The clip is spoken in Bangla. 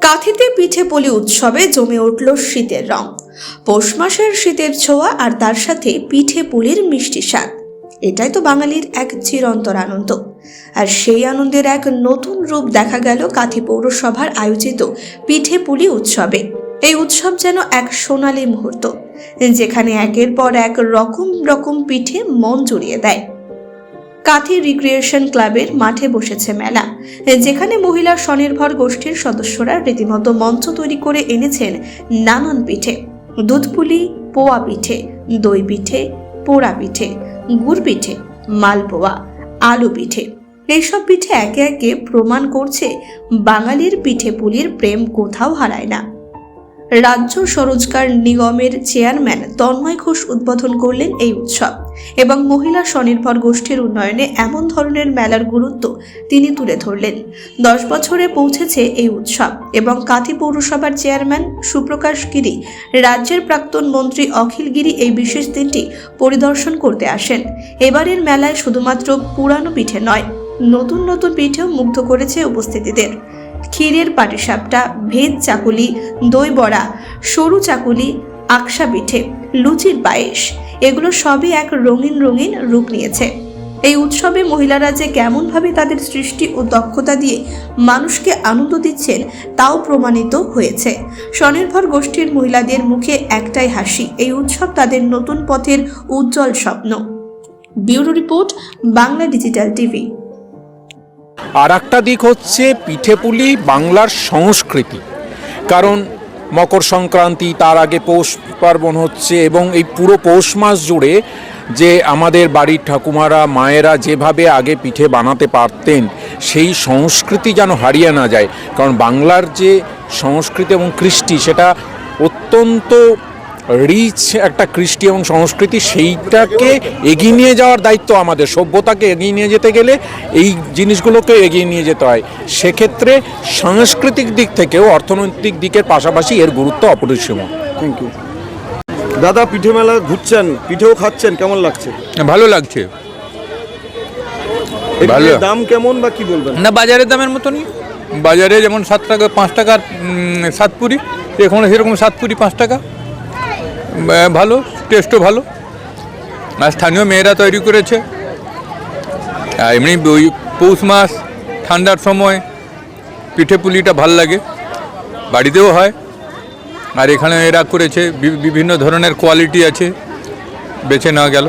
কাঁথিতে পিঠে পুলি উৎসবে জমে উঠল শীতের রং। পৌষ মাসের শীতের ছোঁয়া আর তার সাথে পিঠে পুলির মিষ্টি স্বাদ। এটাই তো বাঙালির এক চিরন্তর আনন্দ। আর সেই আনন্দের এক নতুন রূপ দেখা গেল কাঁথি পৌরসভার আয়োজিত পিঠে পুলি উৎসবে। এই উৎসব যেন এক সোনালী মুহূর্ত, যেখানে একের পর এক রকম রকম পিঠে মন জুড়িয়ে দেয়। কাথি রিক্রিয়েশন ক্লাবের মাঠে বসেছে মেলা, যেখানে মহিলা স্বনির্ভর গোষ্ঠীর সদস্যরা রীতিমতো মঞ্চ তৈরি করে এনেছেন নানান পিঠে। দুধপুলি পোয়া পিঠে, দই পিঠে, পোড়া পিঠে, গুড় পিঠে, মালপোয়া, আলু পিঠে। এইসব পিঠে একে একে প্রমাণ করছে বাঙালির পিঠে পুলির প্রেম কোথাও হারায় না। রাজ্য স্বরোজগার নিগমের চেয়ারম্যান তন্ময় ঘোষ উদ্বোধন করলেন এই উৎসব এবং মহিলা স্বনির্ভর গোষ্ঠীর উন্নয়নে এমন ধরনের মেলার গুরুত্ব তিনি তুলে ধরলেন। দশ বছরে পৌঁছেছে এই উৎসব এবং কাঁথি পৌরসভার চেয়ারম্যান সুপ্রকাশ গিরি, রাজ্যের প্রাক্তন মন্ত্রী অখিল গিরি এই বিশেষ দিনটি পরিদর্শন করতে আসেন। এবারের মেলায় শুধুমাত্র পুরানো পিঠে নয়, নতুন নতুন পিঠেও মুগ্ধ করেছে উপস্থিতিদের। ক্ষীরের পাটিসাপটা, ভেজ চাকুলি, দই বড়া, সরু চাকুলি, আকসা পিঠে, লুচির পায়েস, এগুলো সবই এক রঙিন রঙিন রূপ নিয়েছে। এই উৎসবে মহিলারা যে কেমনভাবে তাদের সৃষ্টি ও দক্ষতা দিয়ে মানুষকে আনন্দ দিচ্ছেন, তাও প্রমাণিত হয়েছে। স্বনির্ভর গোষ্ঠীর মহিলাদের মুখে একটাই হাসি, এই উৎসব তাদের নতুন পথের উজ্জ্বল স্বপ্ন। Bureau report, Bangla digital TV. আর একটা দিক হচ্ছে পিঠেপুলি বাংলার সংস্কৃতি। কারণ মকর সংক্রান্তি, তার আগে পৌষ পার্বণ হচ্ছে এবং এই পুরো পৌষ মাস জুড়ে যে আমাদের বাড়ির ঠাকুমারা, মায়েরা যেভাবে আগে পিঠে বানাতে পারতেন, সেই সংস্কৃতি যেন হারিয়ে না যায়। কারণ বাংলার যে সংস্কৃতি এবং কৃষ্টি, সেটা অত্যন্ত রিচ একটা কৃষ্টি এবং সংস্কৃতি সেইটাকে এগিয়ে নিয়ে যাওয়ার দায়িত্ব আমাদের। সভ্যতাকে এগিয়ে নিয়ে যেতে গেলে এই জিনিসগুলোকে এগিয়ে নিয়ে যেতে হয়। সেক্ষেত্রে সাংস্কৃতিক দিক থেকেও অর্থনৈতিক দিকের পাশাপাশি এর গুরুত্ব অপরিসীম। থ্যাংক ইউ দাদা পিঠে মেলা ঘুরছেন পিঠেও খাচ্ছেন কেমন লাগছে? ভালো লাগছে। ভালো। দাম কেমন বা কি বলবেন? না বাজারের দামের মতনই। বাজারে যেমন সাত টাকা পাঁচ টাকার সাত পুরি এখানে সেরকম সাত পুরি পাঁচ টাকা। ভালো টেস্টও ভালো। আর স্থানীয় মেয়েরা তৈরি করেছে। আর এমনি ওই পৌষ মাস, ঠান্ডার সময়, পিঠে পুলিটা ভালো লাগে। বাড়িতেও হয়। আর এখানে এরা করেছে বিভিন্ন ধরনের কোয়ালিটি আছে, বেছে নেওয়া গেল।